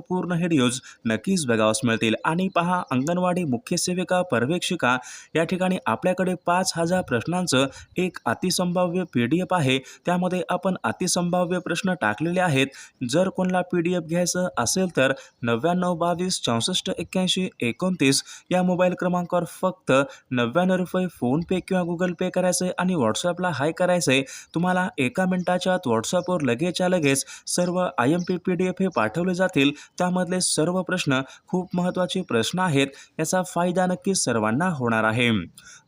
महत्त्वपूर्ण व्हिडिओज नक्कीच बघावस मिळतील. आणि पहा अंगणवाडी मुख्य सेविका पर्यवेक्षिका या ठिकाणी आपल्याकडे पाच हजार प्रश्नांचं एक अतिसंभाव्य पी डी एफ आहे. त्यामध्ये आपण अतिसंभाव्य प्रश्न टाकलेले आहेत. जर कोणाला पी डी एफ घ्यायचं असेल तर नव्याण्णव बावीस चौसष्ट एक्क्याऐंशी एकोणतीस या मोबाईल क्रमांकावर फक्त नव्याण्णव रुपये फोनपे किंवा गुगल पे करायचं आहे आणि व्हॉट्सअपला हाय करायचं आहे तुम्हाला एका मिनिटाच्या आत व्हॉट्सअपवर लगेचच्या लगेच सर्व I M P P D F हे पाठवले जातील. त्यामधले सर्व प्रश्न खूप महत्त्वाचे प्रश्न आहेत याचा फायदा नक्कीच सर्वांना होणार आहे.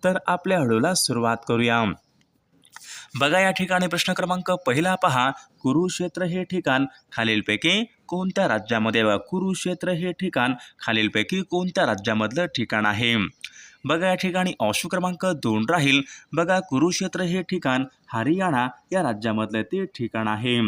तर आपल्या हळूला सुरुवात करूया. बघा या ठिकाणी प्रश्न क्रमांक पहिला पहा. कुरुक्षेत्र हे ठिकाण खालीलपैकी कोणत्या राज्यामध्ये? कुरुक्षेत्र हे ठिकाण खालीलपैकी कोणत्या राज्यामधलं ठिकाण आहे? बघा या ठिकाणी ऑप्शन क्रमांक दोन राहील. बघा कुरुक्षेत्र हे ठिकाण हरियाणा या राज्यामधलं ते ठिकाण आहे.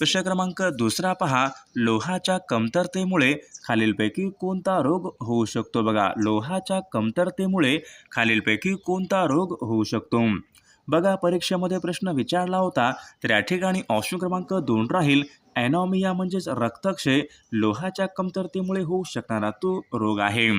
प्रश्न क्रमांक दुसरा पहा. लोहाच्या कमतरतेमुळे खालीलपैकी कोणता रोग होऊ शकतो? बघा लोहाच्या कमतरतेमुळे खालीलपैकी कोणता रोग होऊ शकतो? बघा परीक्षेमध्ये प्रश्न विचारला होता. तर या ठिकाणी ऑप्शन क्रमांक दोन राहील. ॲनॉमिया म्हणजेच रक्तक्षय लोहाच्या कमतरतेमुळे होऊ शकणारा तो रोग आहे.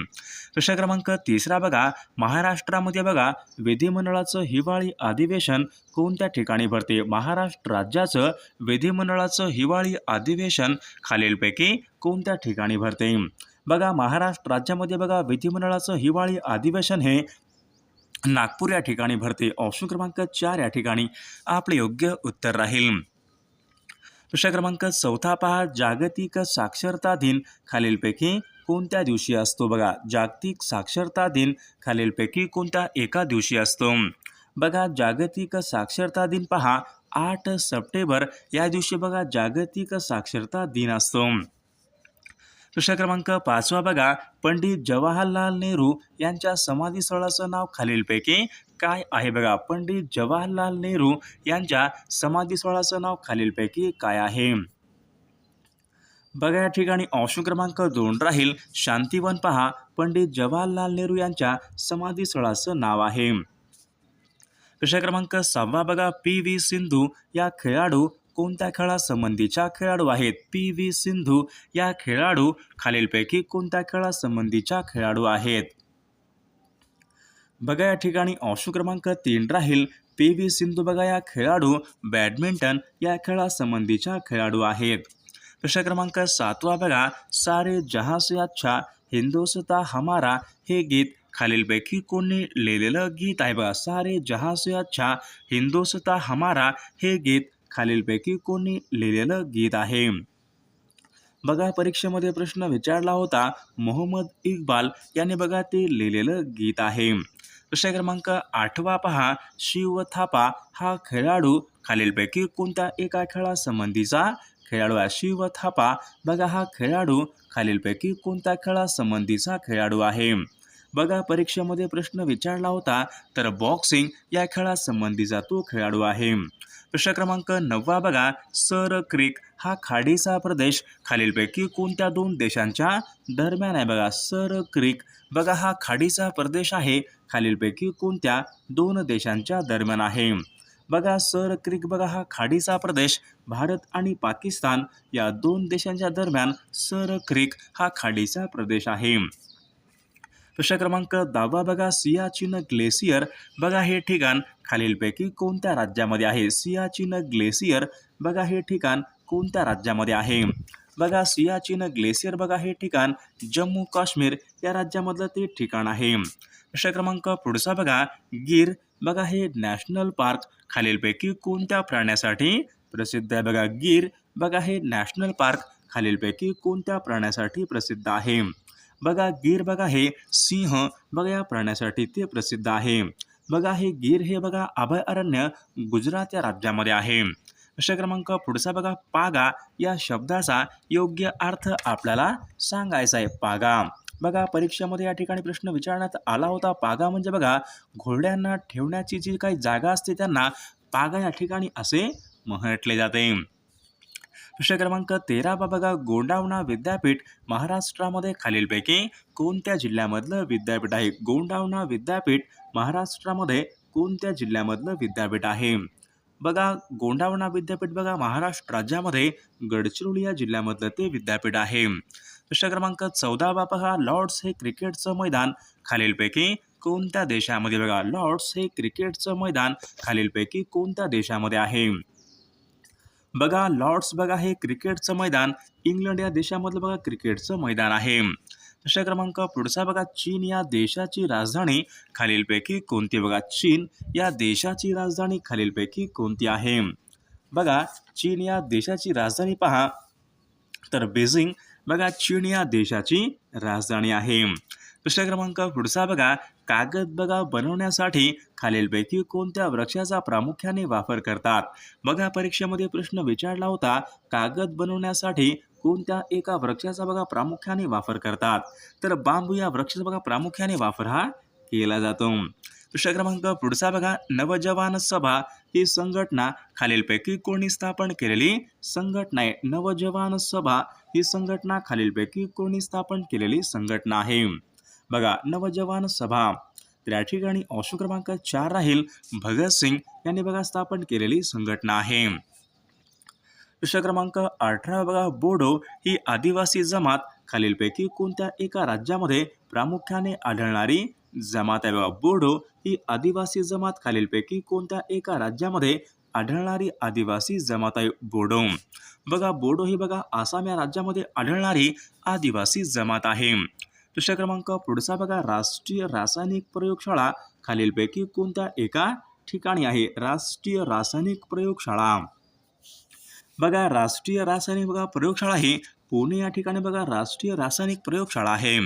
प्रश्न क्रमांक तिसरा बघा. महाराष्ट्रामध्ये बघा विधिमंडळाचं हिवाळी अधिवेशन कोणत्या ठिकाणी भरते? महाराष्ट्र राज्याचं विधिमंडळाचं हिवाळी अधिवेशन खालीलपैकी कोणत्या ठिकाणी भरते? बघा महाराष्ट्र राज्यामध्ये बघा विधिमंडळाचं हिवाळी अधिवेशन हे नागपूर या ठिकाणी भरते. ऑप्शन क्रमांक चार या ठिकाणी. आपले योग्य उत्तर राहील. प्रश्न क्रमांक चौथा पहा जागतिक साक्षरता दिन खालीलपैकी कोणत्या दिवशी असतो बघा? जागतिक साक्षरता दिन खालीलपैकी कोणत्या एका दिवशी असतो? बघा जागतिक साक्षरता दिन पहा आठ सप्टेंबर या दिवशी बघा जागतिक साक्षरता दिन असतो. प्रश्न क्रमांक पाचवा बघा. पंडित जवाहरलाल नेहरू यांच्या समाधीस्थळाचं नाव खालीलपैकी काय आहे बघा? पंडित जवाहरलाल नेहरू यांच्या समाधीस्थळाचं नाव खालीलपैकी काय आहे? बघा या ठिकाणी ऑप्शन क्रमांक दोन राहील. शांतीवन पहा. पंडित जवाहरलाल नेहरू यांच्या समाधीस्थळाचं नाव आहे. प्रश्न क्रमांक सहावा बघा. पी व्ही सिंधू या खेळाडू कोणत्या खेळासंबंधीच्या खेळाडू आहेत? पी. व्ही. सिंधू या खेळाडू खालीलपैकी कोणत्या खेळासंबंधीच्या खेळाडू आहेत? बघा या ठिकाणी ऑप्शन क्रमांक तीन राहील. पी. व्ही. सिंधू बघा या खेळाडू बॅडमिंटन या खेळासंबंधीच्या खेळाडू आहेत. प्रश्न क्रमांक सातवा बघा. सारे जहाँ अच्छा हिंदोस्ता हमारा हे गीत खालीलपैकी कोणी लिहिलेलं गीत आहे बघा. सारे जहाँ अच्छा हिंदोस्ता हमारा हे गीत खालीलपैकी कोणी लिहिलेलं गीत आहे. बघा परीक्षेमध्ये प्रश्न विचारला होता मोहम्मद इक्बाल यांनी बघा ते लिहिलेलं गीत आहे. प्रश्न क्रमांक आठवा पहा. शिव थापा हा खेळाडू खालीलपैकी कोणत्या एका खेळासंबंधीचा खेळाडू आहे? शिव थापा बघा हा खेळाडू खालीलपैकी कोणत्या खेळासंबंधीचा खेळाडू आहे? बघा परीक्षेमध्ये प्रश्न विचारला होता तर बॉक्सिंग या खेळासंबंधीचा तो खेळाडू आहे. प्रश्न क्रमांक नववा बघा सर क्रिक हा खाडीचा प्रदेश. खालीलपैकी कोणत्या दोन देशांच्या दरम्यान आहे बघा सर क्रिक. बघा हा खाडीचा प्रदेश आहे. खालीलपैकी कोणत्या दोन देशांच्या दरम्यान आहे? बघा सर क्रिक बघा हा खाडीचा प्रदेश. भारत आणि पाकिस्तान या दोन देशांच्या दरम्यान सर क्रिक हा खाडीचा प्रदेश आहे. प्रश्न क्रमांक दहावा बघा सियाचिन ग्लेसियर. बघा हे ठिकाण खालीलपैकी कोणत्या राज्यामध्ये आहे? सियाचिन ग्लेसियर. बघा हे ठिकाण कोणत्या राज्यामध्ये आहे? बघा सियाचिन ग्लेसियर बघा हे ठिकाण जम्मू काश्मीर या राज्यामधलं ते ठिकाण आहे. प्रश्न क्रमांक पुढचा बघा गिर. बघा हे नॅशनल पार्क खालीलपैकी कोणत्या प्राण्यासाठी प्रसिद्ध आहे? बघा गिर. बघा हे नॅशनल पार्क खालीलपैकी कोणत्या प्राण्यासाठी प्रसिद्ध आहे? बघा गीर बघा हे सिंह बघा या प्राण्यासाठी ते प्रसिद्ध आहे. बघा हे गीर हे बघा अभयारण्य गुजरात या राज्यामध्ये आहे. प्रश्न क्रमांक पुढचा बघा पागा या शब्दाचा योग्य अर्थ आपल्याला सांगायचा आहे पागा. बघा परीक्षेमध्ये या ठिकाणी प्रश्न विचारण्यात आला होता. पागा म्हणजे बघा घोड्यांना ठेवण्याची जी काही जागा असते त्यांना पागा या ठिकाणी असे म्हटले जाते. प्रश्न क्रमांक तेरा बा बघा गोंडावणा विद्यापीठ महाराष्ट्रामध्ये खालीलपैकी कोणत्या जिल्ह्यामधलं विद्यापीठ आहे? गोंडावणा विद्यापीठ महाराष्ट्रामध्ये कोणत्या जिल्ह्यामधलं विद्यापीठ आहे? बघा गोंडावणा विद्यापीठ बघा महाराष्ट्र राज्यामध्ये गडचिरोली या जिल्ह्यामधलं ते विद्यापीठ आहे. प्रश्न क्रमांक चौदा बा बघा लॉर्ड्स हे क्रिकेटचं मैदान खालीलपैकी कोणत्या देशामध्ये? बघा लॉर्ड्स हे क्रिकेटचं मैदान खालीलपैकी कोणत्या देशामध्ये आहे? बघा लॉर्ड्स बघा हे क्रिकेटचं मैदान. इंग्लंड या देशामधलं बघा क्रिकेटचं मैदान आहे. प्रश्न क्रमांक पुढचा बघा चीन या देशाची राजधानी खालीलपैकी कोणती? बघा चीन या देशाची राजधानी खालीलपैकी कोणती आहे? बघा चीन या देशाची राजधानी पहा. तर बेजिंग बघा चीन या देशाची राजधानी आहे. प्रश्न क्रमांक पुढचा बघा. कागद बघा बनवण्यासाठी खालीलपैकी कोणत्या वृक्षाचा प्रामुख्याने वापर करतात? बघा परीक्षेमध्ये प्रश्न विचारला होता कागद बनवण्यासाठी कोणत्या एका वृक्षाचा बघा प्रामुख्याने वापर करतात? तर बांबू या वृक्षाचा बघा प्रामुख्याने वापर हा केला जातो. प्रश्न क्रमांक पुढचा बघा नवजवान सभा ही संघटना खालीलपैकी कोणी स्थापन केलेली? संघटना आहे. नवजवान सभा ही संघटना खालीलपैकी कोणी स्थापन केलेली संघटना आहे. बघा नवजवान सभा. तर या ठिकाणी ऑप्शन क्रमांक चार राहील भगतसिंग यांनी बघा स्थापन केलेली संघटना आहे. प्रश्न क्रमांक अठरा बघा बोडो ही आदिवासी जमात. खालीलपैकी कोणत्या एका राज्यामध्ये प्रामुख्याने आढळणारी जमात आहे बघा बोडो ही आदिवासी जमात. खालीलपैकी कोणत्या एका राज्यामध्ये आढळणारी आदिवासी जमात आहे बोडो? बघा बोडो ही बघा आसाम या राज्यामध्ये आढळणारी आदिवासी जमात आहे. प्रश्न क्रमांक पुढचा बघा. राष्ट्रीय रासायनिक प्रयोगशाळा. खालीलपैकी कोणत्या एका ठिकाणी आहे? राष्ट्रीय रासायनिक प्रयोगशाळा. बघा राष्ट्रीय रासायनिक बघा प्रयोगशाळा ही पुणे या ठिकाणी बघा राष्ट्रीय रासायनिक प्रयोगशाळा आहे.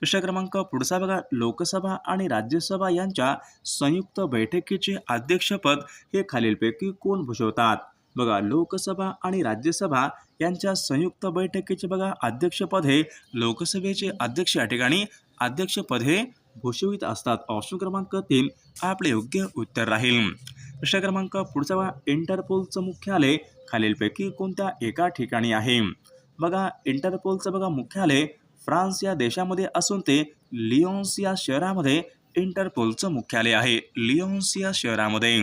प्रश्न क्रमांक पुढचा बघा. लोकसभा आणि राज्यसभा यांच्या संयुक्त बैठकीचे अध्यक्षपद हे खालीलपैकी कोण भूषवतात? बघा लोकसभा आणि राज्यसभा यांच्या संयुक्त बैठकीचे बघा अध्यक्षपद हे लोकसभेचे अध्यक्ष या ठिकाणी अध्यक्षपद हे भूषवित असतात. ऑप्शन क्रमांक तीन आपले योग्य उत्तर राहील. प्रश्न क्रमांक पुढचा बघा इंटरपोलचं मुख्यालय खालीलपैकी कोणत्या एका ठिकाणी आहे? बघा इंटरपोलचं बघा मुख्यालय फ्रान्स या देशामध्ये असून ते लिओन्स या शहरामध्ये इंटरपोलचं मुख्यालय आहे. लिओन्स या शहरामध्ये.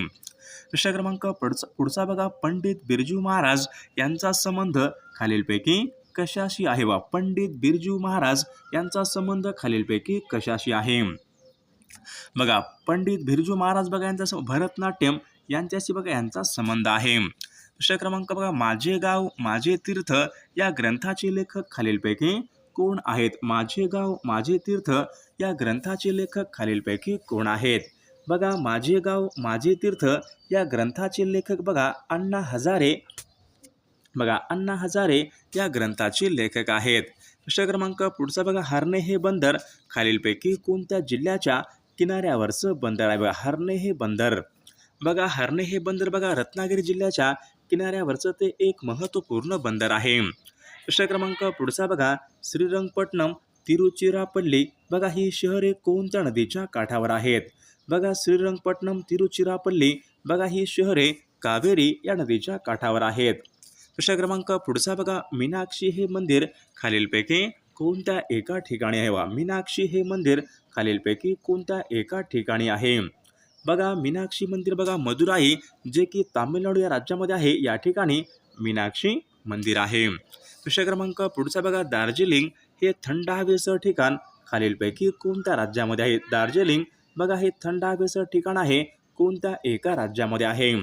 प्रश्न क्रमांक पुढचा पुढचा बघा. पंडित बिरजू महाराज यांचा संबंध खालीलपैकी कशाशी आहे वा पंडित बिरजू महाराज यांचा संबंध खालीलपैकी कशाशी आहे? बघा पंडित बिरजू महाराज बघा यांचा भरतनाट्यम यांच्याशी बघा यांचा संबंध आहे. प्रश्न क्रमांक बघा माझे गाव माझे तीर्थ या ग्रंथाचे लेखक खालीलपैकी कोण आहेत? माझे गाव माझे तीर्थ या ग्रंथाचे लेखक खालीलपैकी कोण आहेत? बघा माझे गाव माझे तीर्थ या ग्रंथाचे लेखक बघा अण्णा हजारे. बघा अण्णा हजारे या ग्रंथाचे लेखक आहेत. प्रश्न क्रमांक पुढचा बघा हरणे हे बंदर. खालीलपैकी कोणत्या जिल्ह्याच्या किनाऱ्यावरचं बंदर आहे? बघा हरणे हे बंदर. बघा हरणे हे बंदर बघा रत्नागिरी जिल्ह्याच्या किनाऱ्यावरचं ते एक महत्त्वपूर्ण बंदर आहे. प्रश्न क्रमांक पुढचा बघा श्रीरंगपट्टणम तिरुचिरापल्ली. बघा ही शहरे कोणत्या नदीच्या काठावर आहेत? बघा श्रीरंगपट्टणम तिरुचिरापल्ली बघा ही शहरे कावेरी या नदीच्या काठावर आहेत. प्रश्न क्रमांक पुढचा बघा मीनाक्षी हे मंदिर खालीलपैकी कोणत्या एका ठिकाणी आहे? वा मीनाक्षी हे मंदिर खालीलपैकी कोणत्या एका ठिकाणी आहे? बघा मीनाक्षी मंदिर बघा मदुराई जे की तामिळनाडू या राज्यामध्ये आहे या ठिकाणी मीनाक्षी मंदिर आहे. प्रश्न क्रमांक पुढचा बघा दार्जिलिंग हे थंड हवेचं ठिकाण खालीलपैकी कोणत्या राज्यामध्ये आहे? दार्जिलिंग बघा हे थंड हवेचं ठिकाण आहे. कोणत्या एका राज्यामध्ये आहे?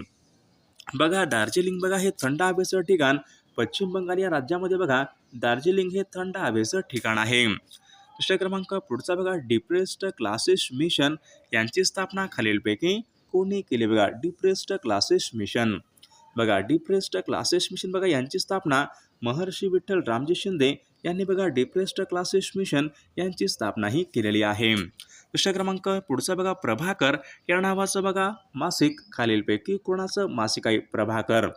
बघा दार्जिलिंग बघा हे थंड हवेचं ठिकाण. पश्चिम बंगाल या राज्यामध्ये बघा दार्जिलिंग हे थंड हवेचं ठिकाण आहे. दुसऱ्या क्रमांक पुढचा बघा डिप्रेस्ड क्लासेस मिशन यांची स्थापना खालीलपैकी कोणी केली? बघा डिप्रेस्ड क्लासेस मिशन. बघा डिप्रेस्ड क्लासेस मिशन बघा यांची स्थापना महर्षी विठ्ठल रामजी शिंदे यांनी बघा डिप्रेस्ड क्लासेस मिशन यांची स्थापना ही केलेली आहे. प्रश्न क्रमांक पुढचा बघा प्रभाकर या नावाचं बघा मासिक खालीलपैकी कोणाचं? मासिक आहे प्रभाकर.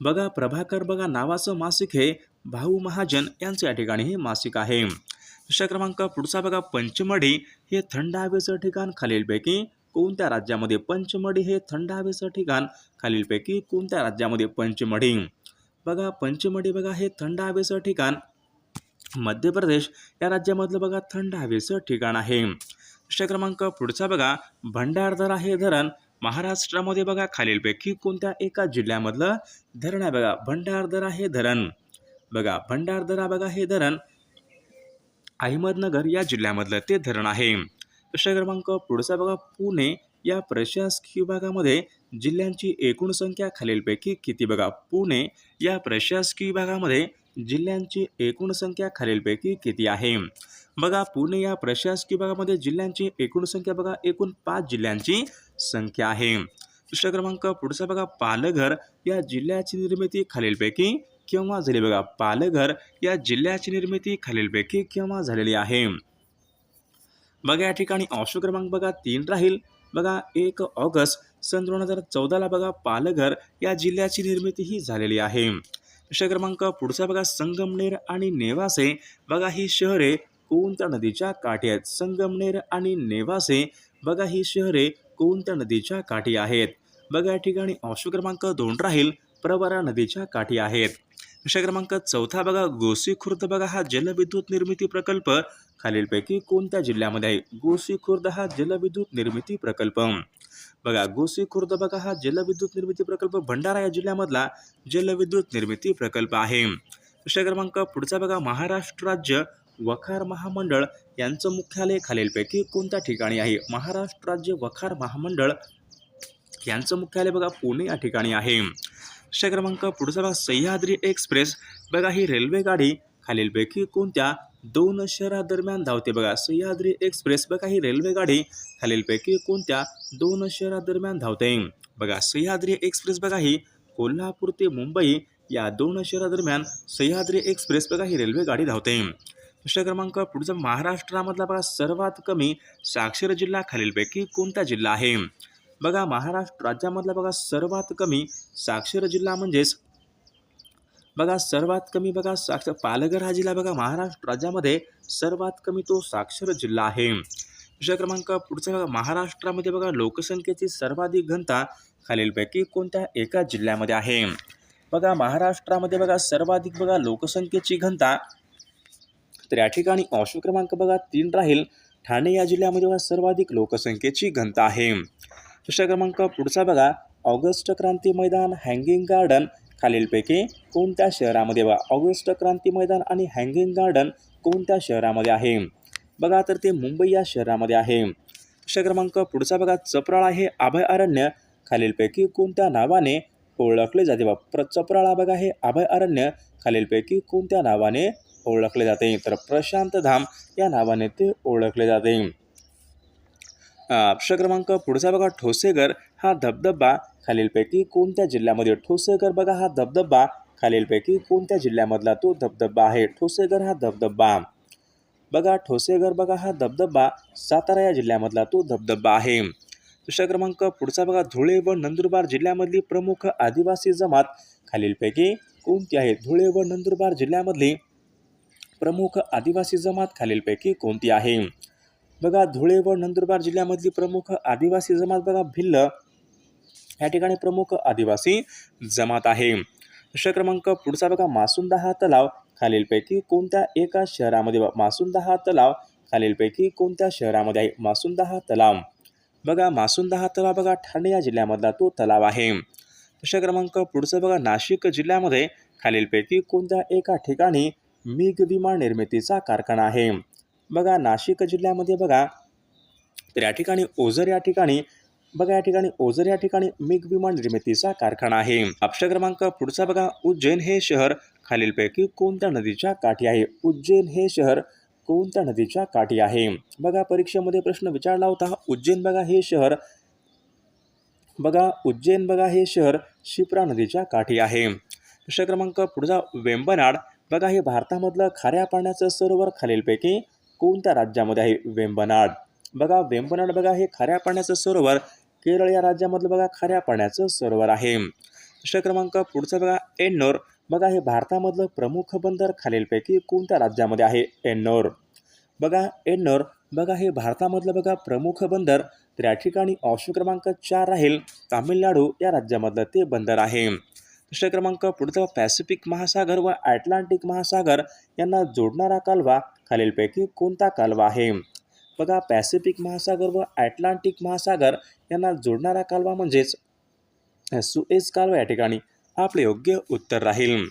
बघा प्रभाकर बघा नावाचं मासिक हे भाऊ महाजन यांचं या ठिकाणी हे मासिक आहे. दुसरा क्रमांक पुढचा बघा पंचमढी हे थंड हवेचं ठिकाण खालीलपैकी कोणत्या राज्यामध्ये पंचमढी हे थंड हवेचं ठिकाण? खालीलपैकी कोणत्या राज्यामध्ये पंचमढी? बघा पंचमढी बघा हे थंड हवेचं ठिकाण. मध्य प्रदेश या राज्यामधलं बघा थंड हवेचं ठिकाण आहे. दुसऱ्या क्रमांक पुढचा बघा. भंडारदरा हे धरण महाराष्ट्रामध्ये बघा खालीलपैकी कोणत्या एका जिल्ह्यामधलं धरण आहे बघा? भंडारदरा हे धरण. बघा भंडारदरा बघा हे धरण अहमदनगर या जिल्ह्यामधलं ते धरण आहे. दुसरा क्रमांक पुढचा बघा. पुणे या प्रशासकीय विभागामध्ये जिल्ह्यांची एकूण संख्या खालीलपैकी किती बघा? पुणे या प्रशासकीय विभागामध्ये जिल्ह्यांची एकूण संख्या खालीलपैकी किती आहे? बघा पुणे या प्रशासकीय विभागामध्ये जिल्ह्यांची एकूण संख्या बघा. एकूण पाच जिल्ह्यांची संख्या आहे. प्रश्न क्रमांक पुढचा बघा. पालघर या जिल्ह्याची निर्मिती खालीलपैकी केव्हा झाली बघा? पालघर या जिल्ह्याची निर्मिती खालीलपैकी केव्हा झालेली आहे? बघा या ठिकाणी ऑप्शन क्रमांक बघा तीन राहील. बघा एक ऑगस्ट सन दोन हजार चौदाला बघा पालघर या जिल्ह्याची निर्मिती ही झालेली आहे. प्रश्न क्रमांक पुढचा बघा संगमनेर आणि नेवासे. बघा ही शहरे कोणत्या नदीच्या काठी आहेत? संगमनेर आणि नेवासे. बघा ही शहरे कोणत्या नदीच्या काठी आहेत? बघा या ठिकाणी ऑप्शन क्रमांक दोन राहील प्रवरा नदीच्या काठी आहेत. विषय क्रमांक चौथा बघा गोसी खुर्द बघा हा जलविद्युत निर्मिती प्रकल्प. खालीलपैकी कोणत्या जिल्ह्यामध्ये आहे? गोसी खुर्द हा जलविद्युत निर्मिती प्रकल्प. बघा गोसी खुर्द बघा हा जलविद्युत निर्मिती प्रकल्प भंडारा या जिल्ह्यामधला जलविद्युत निर्मिती प्रकल्प आहे. विषय क्रमांक पुढचा बघा महाराष्ट्र राज्य वखार महामंडळ यांचं मुख्यालय खालीलपैकी कोणत्या ठिकाणी आहे? महाराष्ट्र राज्य वखार महामंडळ यांचं मुख्यालय बघा पुणे या ठिकाणी आहे. प्रश्न क्रमांक पुढचा सह्याद्री एक्सप्रेस. बघा ही रेल्वे गाडी खालीलपैकी कोणत्या? दोन शहरादरम्यान धावते बघा. सह्याद्री एक्सप्रेस बघा ही रेल्वे गाडी खालीलपैकी कोणत्या? दोन शहरादरम्यान धावते. बघा सह्याद्री एक्सप्रेस बघा ही कोल्हापूर ते मुंबई या दोन शहरादरम्यान सह्याद्री एक्सप्रेस बघा ही रेल्वे गाडी धावते. दुसरा क्रमांक पुढचा महाराष्ट्रामधला बघा सर्वात कमी साक्षर जिल्हा खालीलपैकी कोणता जिल्हा आहे? बघा महाराष्ट्र राज्यामधला बघा सर्वात कमी साक्षर जिल्हा म्हणजेच बघा सर्वात कमी बघा साक्षर पालघर हा जिल्हा बघा महाराष्ट्र राज्यामध्ये सर्वात कमी तो साक्षर जिल्हा आहे. विषय क्रमांक पुढचा बघा महाराष्ट्रामध्ये बघा लोकसंख्येची सर्वाधिक घनता खालीलपैकी कोणत्या एका जिल्ह्यामध्ये आहे? बघा महाराष्ट्रामध्ये बघा सर्वाधिक बघा लोकसंख्येची घनता तर या ठिकाणी ऑप्शन क्रमांक बघा तीन राहील. ठाणे या जिल्ह्यामध्ये बघा सर्वाधिक लोकसंख्येची घनता आहे. प्रश्न क्रमांक पुढचा बघा. August Kranti Maidan hanging garden खालीलपैकी कोणत्या शहरामध्ये बघा? ऑगस्ट क्रांती मैदान आणि हँगिंग गार्डन कोणत्या शहरामध्ये आहे? बघा तर ते मुंबई या शहरामध्ये आहे. प्रश्न क्रमांक पुढचा बघा. चपराळा हे अभयारण्य खालीलपैकी कोणत्या नावाने ओळखले जाते? बा प्र चपराळा बघा हे अभयारण्य खालीलपैकी कोणत्या नावाने ओळखले जाते? तर प्रशांत धाम या नावाने ते ओळखले जाते. प्रश्न क्रमांक पुढचा बघा. ठोसेगर हा धबधबा खालीलपैकी कोणत्या जिल्ह्यामध्ये? ठोसेगर बघा हा धबधबा खालीलपैकी कोणत्या जिल्ह्यामधला तो धबधबा आहे? ठोसेगर हा धबधबा. बघा ठोसेगर बघा हा धबधबा सातारा या जिल्ह्यामधला तो धबधबा आहे. दुसरा क्रमांक पुढचा बघा. धुळे व नंदुरबार जिल्ह्यामधली प्रमुख आदिवासी जमात खालीलपैकी कोणती आहे? धुळे व नंदुरबार जिल्ह्यामधली प्रमुख आदिवासी जमात खालीलपैकी कोणती आहे? बघा धुळे व नंदुरबार जिल्ह्यामधली प्रमुख आदिवासी जमात बघा भिल्ल. या ठिकाणी प्रमुख आदिवासी जमात आहे. प्रश्न क्रमांक पुढचा बघा मासुंदा हा तलाव खालीलपैकी कोणत्या एका शहरामध्ये मासुंदा हा तलाव खालीलपैकी कोणत्या शहरामध्ये आहे? मासुंदा हा तलाव. बघा मासुंदा हा तलाव बघा ठाणे या जिल्ह्यामधला तो तलाव आहे. प्रश्न क्रमांक पुढचं बघा नाशिक जिल्ह्यामध्ये खालीलपैकी कोणत्या एका ठिकाणी मिग विमान निर्मितीचा कारखाना आहे? बघा नाशिक जिल्ह्यामध्ये बघा तर या ठिकाणी ओझर या ठिकाणी बघा या ठिकाणी ओझर या ठिकाणी मिग विमान निर्मितीचा कारखाना आहे. अक्षर क्रमांक पुढचा बघा उज्जैन हे शहर खालीलपैकी कोणत्या नदीच्या काठी आहे? उज्जैन हे शहर कोणत्या नदीच्या काठी आहे? बघा परीक्षेमध्ये प्रश्न विचारला होता उज्जैन बघा हे शहर बघा उज्जैन बघा हे शहर शिप्रा नदीच्या काठी आहे. प्रश्न क्रमांक पुढचा वेंबनाड बघा हे भारतामधलं खाऱ्या पाण्याचं सरोवर खालीलपैकी कोणत्या राज्यामध्ये आहे वेंबनाड बघा वेंबनाड बघा हे खाऱ्या पाण्याचं सरोवर. केरळ या राज्यामधलं बघा खाऱ्या पाण्याचं सरोवर आहे. प्रश्न क्रमांक पुढचा बघा एन्नोर. बघा हे भारतामधलं प्रमुख बंदर खालीलपैकी कोणत्या राज्यामध्ये आहे? एन्नोर. बघा एन्नोर. बघा हे भारतामधलं बघा प्रमुख बंदर. तर या ठिकाणी ऑप्शन क्रमांक चार राहील. तामिळनाडू या राज्यामधलं ते बंदर आहे. प्रश्न क्रमांक पुढचा पॅसिफिक महासागर व ॲटलांटिक महासागर यांना जोडणारा कालवा खालीलपैकी कोणता कालवा आहे? बघा पॅसिफिक महासागर व ॲटलांटिक महासागर यांना जोडणारा कालवा म्हणजेच सुएज कालवा या ठिकाणी. आपले योग्य उत्तर राहील.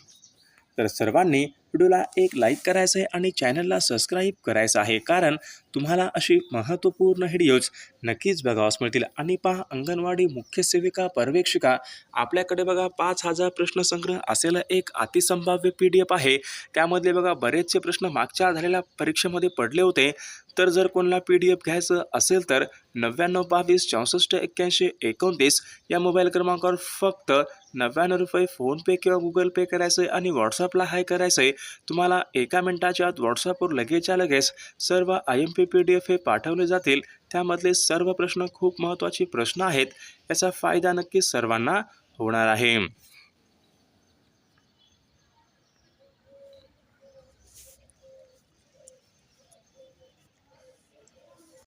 तर सर्वांनी व्हिडिओला एक लाईक करायचं आहे आणि चॅनलला सबस्क्राईब करायचं आहे. कारण तुम्हाला अशी महत्त्वपूर्ण व्हिडिओज नक्कीच बघावास मिळतील आणि पहा अंगणवाडी मुख्य सेविका पर्यवेक्षिका आपल्याकडे बघा पाच हजार प्रश्नसंग्रह असलेला एक अतिसंभाव्य पी डी एफ आहे. त्यामधले बघा बरेचसे प्रश्न मागच्या झालेल्या परीक्षेमध्ये पडले होते. तर जर कोणाला पी डी एफ घ्यायचं असेल तर नव्याण्णव बावीस चौसष्ट एक्क्याऐंशी एकोणतीस या मोबाईल क्रमांकावर फक्त नव्याण्णव रुपये फोनपे किंवा गुगल पे करायचं आहे आणि व्हॉट्सअपला हाय करायचं आहे तुम्हाला एका मिनिटाच्या आत व्हॉट्सअपवर लगेचच्या लगेच सर्व I M P P D F हे पाठवले जातील. त्यामधले सर्व प्रश्न खूप महत्त्वाचे प्रश्न आहेत. याचा फायदा नक्की सर्वांना होणार आहे.